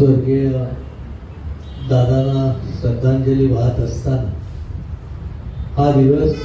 स्वर्गीय दादांना श्रद्धांजली वाहत असताना हा दिवस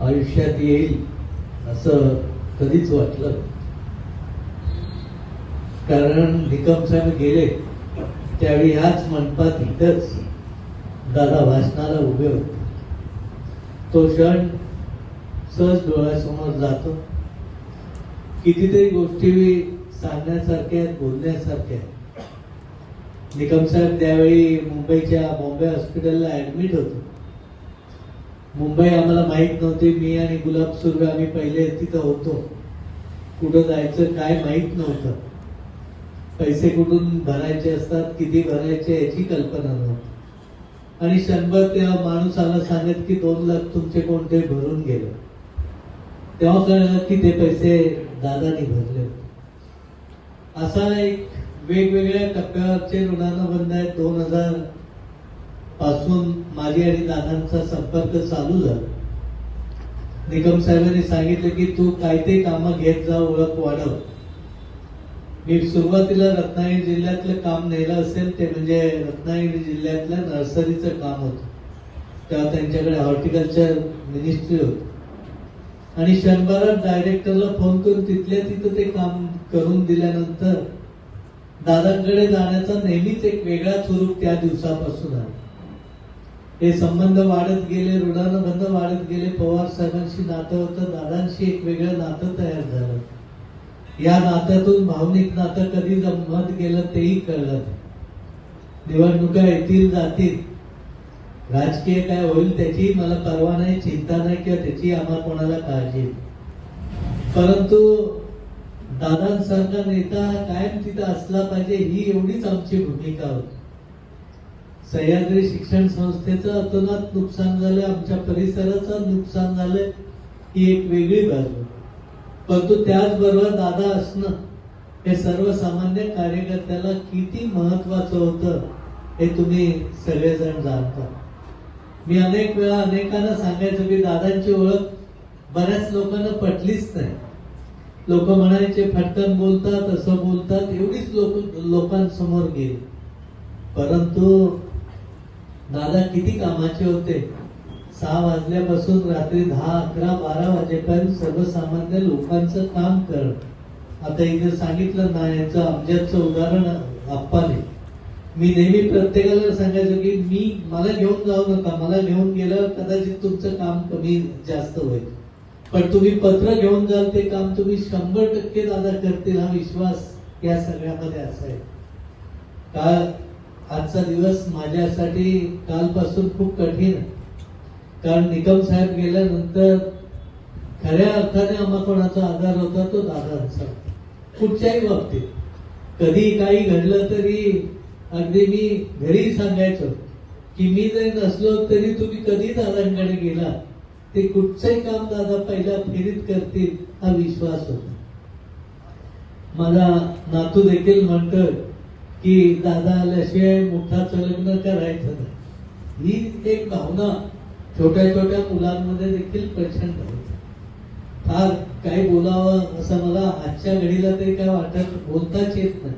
आयुष्यात येईल असं कधीच वाटलं कारण निकम साहेब गेले त्यावेळी ह्याच मंडपात इथंच दादा भाषणाला उभे होते. तो क्षण सहज डोळ्यासमोर जातो. कितीतरी गोष्टी सांगण्यासारखे आहेत बोलण्यासारखे आहेत. निकम साहेब त्यावेळी मुंबईच्या बॉम्बे हॉस्पिटलला ऍडमिट होतो. मुंबई आम्हाला माहीत नव्हती मी आणि गुलाब सुर्वे आम्ही पहिले तिथं होतो. कुठं जायचं काय माहीत नव्हतं. पैसे कुठून भरायचे असतात किती भरायचे याची कल्पना नव्हती. आणि शंभर तेव्हा माणूस आला सांगत की दोन लाख तुमचे कोणते भरून गेले. तेव्हा कळलं की ते पैसे दादानी भरले होते. असा एक वेगवेगळ्या टप्प्यावरचे ऋणानुबंध आहेत. दोन हजारपासून माझी आणि दादांचा संपर्क चालू झाला. निकम साहेबांनी सांगितलं की तू काय ते कामं घेत जा ओळख वाढव. मी सुरुवातीला रत्नागिरी जिल्ह्यातलं काम नेलं असेल ते म्हणजे रत्नागिरी जिल्ह्यातलं नर्सरीचं काम होतं. तेव्हा त्यांच्याकडे हॉर्टिकल्चर मिनिस्ट्री होत. आणि शंभरात डायरेक्टरला फोन करून तिथल्या तिथं ते काम करून दिल्यानंतर दादांकडे जाण्याचा नेहमीच एक वेगळा स्वरूप त्या दिवसापासून आहे. हे संबंध वाढत गेले ऋणानुबंध वाढत गेले पवार साहेबांशी नातं होतं दादांशी एक वेगळं नातं तयार झालं. या नात्यातून भावनिक नातं कधी जमत गेलं तेही कळलं निवडणुका येतील जातील. राजकीय काय होईल त्याची मला परवा नाही चिंता नाही किंवा त्याची आम्हाला कोणाला काळजी परंतु दादांसारखा नेता कायम तिथं असला पाहिजे ही एवढीच आमची भूमिका होती. सह्याद्री शिक्षण संस्थेचं अतोनात नुकसान झालं आमच्या परिसराचं नुकसान झालं ही एक वेगळी बाजू परंतु त्याचबरोबर दादा असणं हे सर्वसामान्य कार्यकर्त्याला किती महत्वाचं होतं हे तुम्ही सगळेजण जाणता. मी अनेक वेळा अनेकांना सांगायचो की दादांची ओळख बऱ्याच लोकांना पटलीच नाही. लोक म्हणायचे फटकन बोलतात असं बोलतात. एवढीच लोक लोकांसमोर गेली. परंतु दादा किती कामाचे होते? सहा वाजल्यापासून रात्री दहा अकरा बारा वाजेपर्यंत सर्वसामान्य लोकांचं काम कर आता इथे सांगितलं ना याचं अमजदचं उदाहरण आप्पाने मी नेहमी प्रत्येकाला सांगायचो की मी मला घेऊन जाऊ नका मला घेऊन गेलं कदाचित तुमचं काम कमी जास्त होईल. पण तुम्ही पत्र घेऊन जाल ते काम तुम्ही शंभर टक्के दादा करतील हा विश्वास या सगळ्यामध्ये असाय का आजचा दिवस माझ्यासाठी कालपासून खूप कठीण कारण निकम साहेब गेल्यानंतर खऱ्या अर्थाने आम्हा कोणाचा आधार होता तो दादांचा. कुठच्याही बाबतीत. कधी काही घडलं तरी अगदी मी घरी सांगायचो की मी जरी नसलो तरी तुम्ही कधी दादांकडे गेला ते कुठचंही काम दादा पहिल्या फेरीत करतील हा विश्वास होता. माझा नातू देखील म्हणतोय की दादा आल्याशिवाय मोठाच लग्न करायचं नाही. ही एक भावना छोट्या छोट्या मुलांमध्ये देखील प्रचंड होती. फार काय बोलावं असं मला आजच्या घडीला तरी काय वाटत बोलताच येत नाही.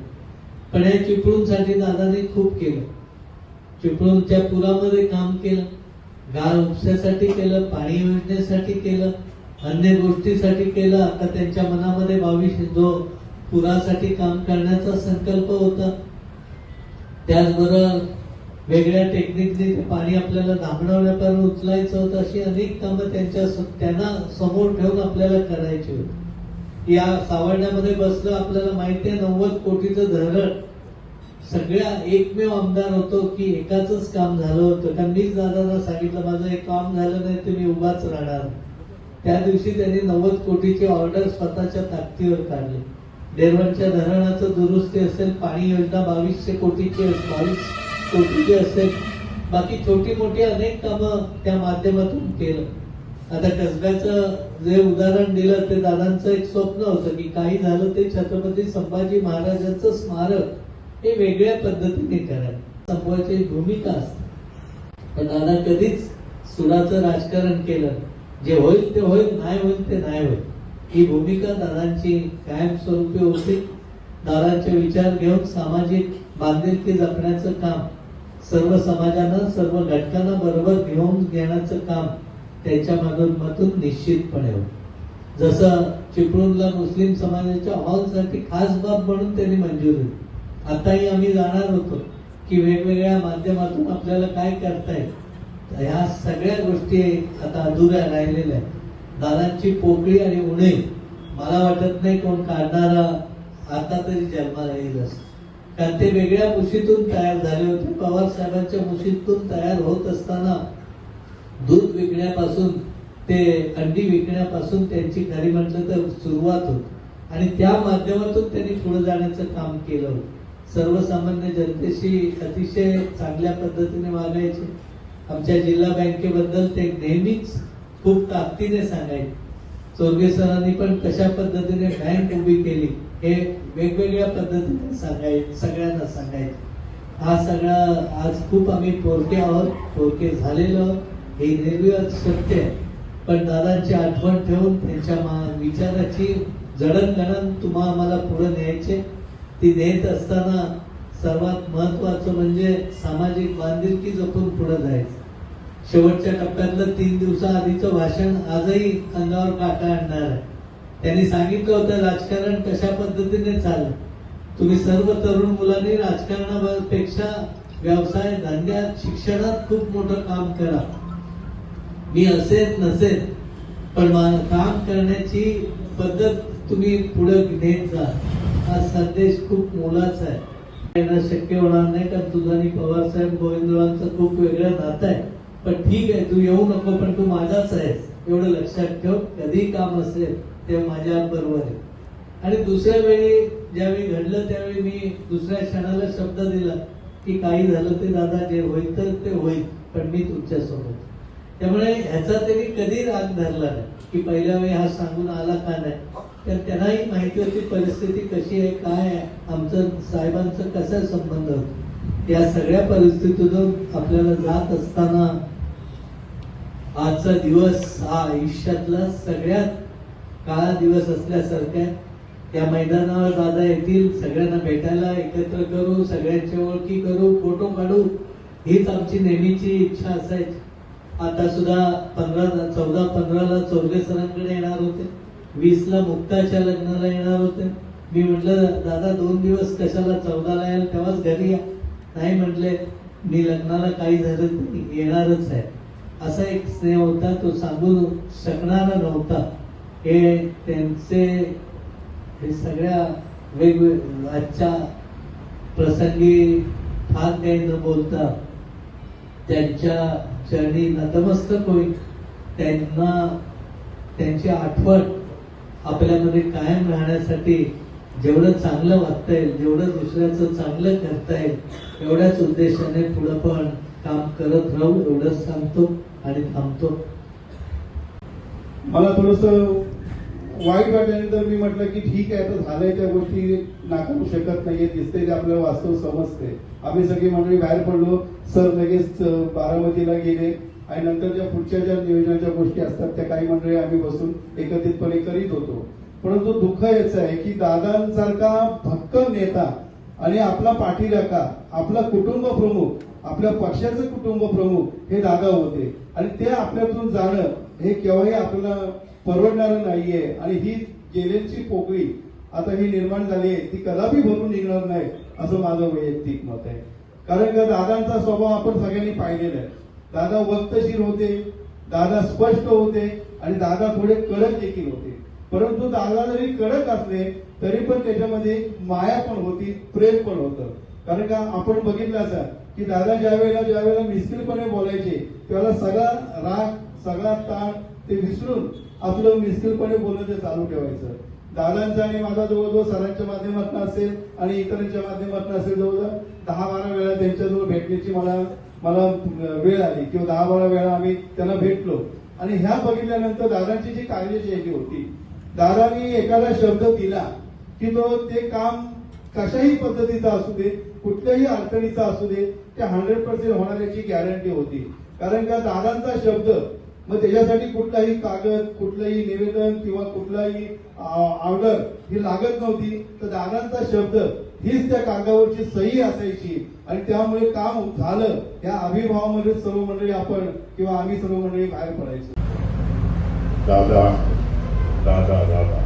पण या चिपळूणसाठी दादाने खूप केलं. चिपळूणच्या पुरामध्ये काम केलं. गाळ उपस्यासाठी केलं पाणी योजनेसाठी केलं अन्य गोष्टीसाठी केलं. आता त्यांच्या मनामध्ये बावीस जो पुरासाठी काम करण्याचा संकल्प होता. त्याचबरोबर वेगळ्या टेक्निकने पाणी आपल्याला धामणवण्यापर्यंत उचलायचं होतं. अशी अनेक कामं त्यांच्या त्यांना समोर ठेवून आपल्याला करायची होती. या सावरण्यामध्ये बसलं आपल्याला माहिती आहे नव्वद कोटीचं धरण. सगळ्या एकमेव आमदार होतो की एकाच काम झालं होतं. कारण मीच दादांना सांगितलं माझं एक काम झालं नाही तर मी उभाच राहणार. त्या दिवशी त्यांनी नव्वद कोटीची ऑर्डर स्वतःच्या ताकदीवर काढली. देरवणच्या धरणाचं दुरुस्ती असेल पाणी योजना बावीसशे कोटीची असेल बावीस कोटीची असेल. बाकी छोटी मोठी अनेक कामं त्या माध्यमातून केलं. आता कसब्याचं जे उदाहरण दिलं ते दादांचं एक स्वप्न होतं की काही झालं ते छत्रपती संभाजी महाराजांचं स्मारक हे वेगळ्या पद्धतीने करायचं. संपवायची भूमिका असते. पण दादा कधीच सुडाचं राजकारण केलं जे होईल ते होईल नाही होईल ते नाही होईल. ही भूमिका दादांची कायमस्वरूपी होती. दादांचे विचार घेऊन सामाजिक बांधिलकी जपण्याचं काम सर्व समाजानं सर्व घटकांना बरोबर घेऊन घेण्याचं काम त्यांच्या माध्यमातून निश्चितपणे होईल जसं चिपळूणला मुस्लिम समाजाच्या हॉलसाठी खास बाब म्हणून त्यांनी मंजूर दिली. आताही आम्ही जाणार होतो की वेगवेगळ्या माध्यमातून आपल्याला काय करता येईल. ह्या सगळ्या गोष्टी आता अधुऱ्या राहिलेल्या आहेत. दादांची पोकळी आणि उणे मला वाटत नाही कोण काढणारा आता तरी जन्माला येईल कारण ते वेगळ्या मुशीतून तयार झाले होते. पवार साहेबांच्या मुशीतून तयार होत असताना दूध विकण्यापासून ते अंडी विकण्यापासून त्यांची खरी म्हटलं तर सुरुवात होती. आणि त्या माध्यमातून त्यांनी पुढे जाण्याचं काम केलं होतं. सर्वसामान्य जनतेशी अतिशय चांगल्या पद्धतीने वागायचे आमच्या जिल्हा बँकेबद्दल ते नेहमीच खूप ताकदीने सांगायचे. चोरगे सरांनी पण कशा पद्धतीने बँक उभी केली हे वेगवेगळ्या पद्धतीने सांगाय सगळ्यांना सांगायचे. हा सगळा आज खूप आम्ही पोरके आहोत पोरके झालेलो आहोत. हे निर्विवाद सत्य आहे. पण दादांची आठवण ठेवून त्यांच्या मा- विचाराची जडणघडण तुम्हा आम्हाला पुढे न्यायचे. ती देत असताना सर्वात महत्वाचं म्हणजे सामाजिक बांधिलकी जपून पुढे जायचं. शेवटच्या टप्प्यातलं तीन दिवसाआधीचं भाषण आजही अंगावर काटा आणणार आहे. त्यांनी सांगितलं होतं राजकारण कशा पद्धतीने चाललं? तुम्ही सर्व तरुण मुलांनी राजकारणापेक्षा व्यवसाय धंद्यात शिक्षणात खूप मोठं काम करा. मी असेल नसेल पण काम करण्याची पद्धत तुम्ही पुढे नेत जा. हा संदेश खूप मोलाचा आहे. येणं शक्य होणार नाही कारण तुझा आणि पवारसाहेब गोविंदरावांचं खूप वेगळं नातं आहे. पण ठीक आहे तू येऊ नको पण तू माझाच आहेस. एवढं लक्षात ठेव कधी काम असेल ते माझ्या बरोबर आहे. आणि दुसऱ्या वेळी ज्यावेळी घडलं त्यावेळी मी दुसऱ्या क्षणाला शब्द दिला की काही झालं ते दादा जे होईल तर ते होईल पण मी तुमच्यासोबत त्यामुळे ह्याचा त्यांनी कधी राग धरला नाही की पहिल्या वेळी हा सांगून आला का नाही? तर त्यांनाही माहिती होती परिस्थिती कशी आहे काय आहे आमचं साहेबांचं कसा संबंध या सगळ्या परिस्थितीतून आपल्याला जात असताना आजचा दिवस हा आयुष्यातला सगळ्यात काळा दिवस असल्यासारख्या त्या मैदानावर दादा येतील सगळ्यांना भेटायला एकत्र करू सगळ्यांची ओळखी करू फोटो काढू हीच आमची नेहमीची इच्छा असायची. आता सुद्धा पंधरा चौदा पंधराला चौघे सरांकडे येणार होते. वीस ला मुक्ताच्या लग्नाला येणार होते. मी म्हटलं दादा दोन दिवस कशाला चौदाला याल? तेव्हाच घरी या. नाही म्हटले मी लग्नाला काही झालं येणारच आहे. असा एक स्नेह होता तो सांगू शकणारा नव्हता. हे त्यांचे हे सगळ्या वेगवेग आजच्या प्रसंगी फार काही न बोलता त्यांच्या चरणी नतमस्तक होईल. त्यांना त्यांची आठवण आपल्यामध्ये कायम राहण्यासाठी जेवढं चांगलं वागता येईल जेवढं दुसऱ्याचं चांगलं करता येईल एवढ्याच उद्देशाने पुढं पण काम करत राहू एवढंच सांगतो आणि थांबतो. मला थोडस वाईट वाटल्यानंतर मी म्हटलं की ठीक आहे आता झालंय त्या गोष्टी नाकारू शकत नाहीये दिसते ते आपल्याला वास्तव समजते आम्ही सगळी मंडळी बाहेर पडलो सर लगेच बारामतीला गेले. आणि नंतर ज्या पुढच्या ज्या नियोजनाच्या गोष्टी असतात त्या काही मंडळी आम्ही बसून एकत्रितपणे करीत होतो. परंतु दुःख याचं आहे की दादांसारखा भक्कम नेता आणि आपला पाठीराखा आपला कुटुंब प्रमुख आपल्या पक्षाचे कुटुंब प्रमुख हे दादा होते. आणि ते आपल्यातून जाणं हे केव्हाही आपल्याला परवडणारं नाहीये. आणि ही गेलेची पोकळी आता ही निर्माण झाली आहे ती कदापि भरून निघणार नाही असं माझं वैयक्तिक मत आहे. कारण का दादांचा स्वभाव आपण सगळ्यांनी पाहिलेला आहे. दादा वक्तशीर होते दादा स्पष्ट होते आणि दादा थोडे कडक देखील होते. परंतु दादा जरी कडक असले तरी पण त्याच्यामध्ये माया पण होती प्रेम पण होतं. कारण का आपण बघितलं असं की दादा ज्या वेळेला ज्या वेळेला मिस्किलपणे बोलायचे त्यावेळेला सगळा राग सगळा ताण ते विसरून आपलं मिस्किलपणे बोलणं ते चालू ठेवायचं. दादांचा आणि माझा जवळजवळ सरांच्या माध्यमातून असेल आणि इतरांच्या माध्यमातून असेल जवळजवळ दहा बारा वेळा त्यांच्याजवळ भेटण्याची मला मला वेळ आली किंवा दहा बारा वेळा आम्ही त्यांना भेटलो. आणि ह्या बघितल्यानंतर दादांची जी कार्यशैली होती दादानी एखादा शब्द दिला की तो ते काम कशाही पद्धतीचा असू दे कुठल्याही अडचणीचा असू दे ते हंड्रेड पर्सेंट होणाऱ्याची गॅरंटी होती. कारण का दादांचा शब्द मग त्याच्यासाठी कुठलाही कागद कुठलंही निवेदन किंवा कुठलाही ऑर्डर ही लागत नव्हती. तर दादांचा शब्द हीच त्या कागदावरची सही असायची. आणि त्यामुळे काम झालं. या अभिभावामध्ये सर्व मंडळी आपण किंवा आम्ही सर्व मंडळी बाहेर पडायचो. दादा दादा दादा.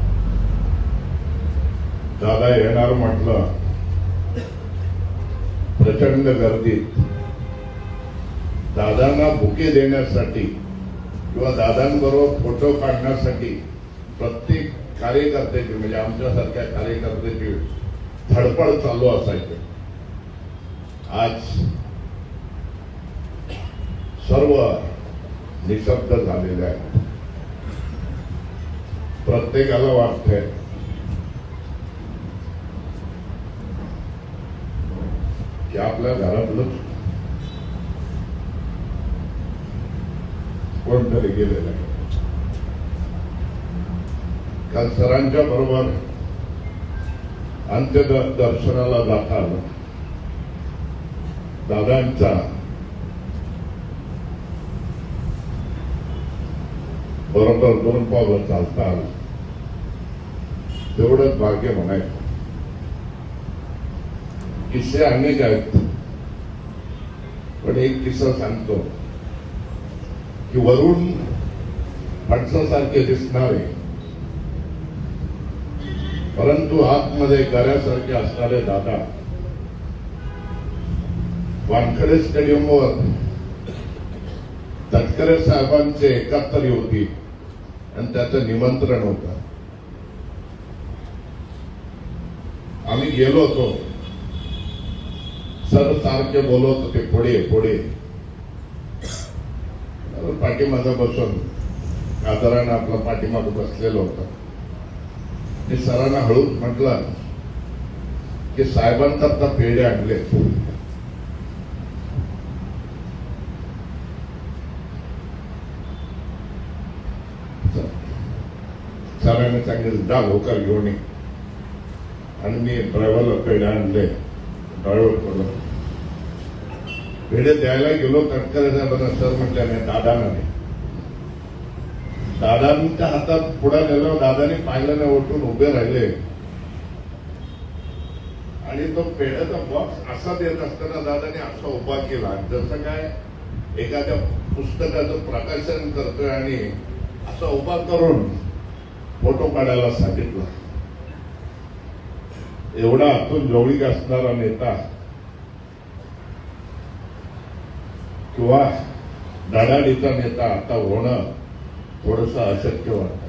दादा येणार म्हटलं प्रचंड गर्दीत. दादांना बुके देण्यासाठी किंवा दादांबरोबर फोटो काढण्यासाठी प्रत्येक कार्यकर्त्याची म्हणजे आमच्यासारख्या कार्यकर्त्याची धडपड चालू असायचं. आज सर्व निशब्द झालेले आहेत. प्रत्येकाला वाटतंय की आपल्या घरातलं कोणतरी गेलेलं आहे. काल सरांच्या बरोबर अंत्य दर्शनाला जाताना दादांचा बरोबर दोन पावलं चालता आलं तेवढंच भाग्य म्हणायचं. किस्से अनेक आहेत. पण एक किस्सा सांगतो की वरून फणसासारखे दिसणारे परंतु आतमध्ये गऱ्यासारखे असणारे दादा वानखडे स्टेडियमवर तटकरे साहेबांचे एकाहत्तरी होती आणि त्याचं निमंत्रण होत. आम्ही गेलो होतो. सर सारखे बोलवत होते पुढे पुढे. पाठीमागं बसून आदरानं आपला पाठीमाग बसलेलो होता. मी सरांना हळूच म्हटलं की साहेबांकरता पेढे आणले. सरांनी सांगितलं जा लवकर घेऊन ये. आणि मी ड्रायव्हरला पेढे आणले. ड्रायव्हरकडून पेढे द्यायला गेलो तटकरे साहेबांना सर? म्हटल्या नाही दादांना नाही. दादांच्या हातात पुढे नेलं दादाने पाहिलं नाही उठून उभे राहिले. आणि तो पेढ्याचा बॉक्स असा देत असताना दादाने असा उभा केला. जसं काय एखाद्या पुस्तकाचं प्रकाशन करतोय आणि असा उभा करून फोटो काढायला सांगितलं. एवढा आतून जवळीक असणारा नेता किंवा धडाडीचा नेता आता होणं थोडंसं अशक्य वाटतं.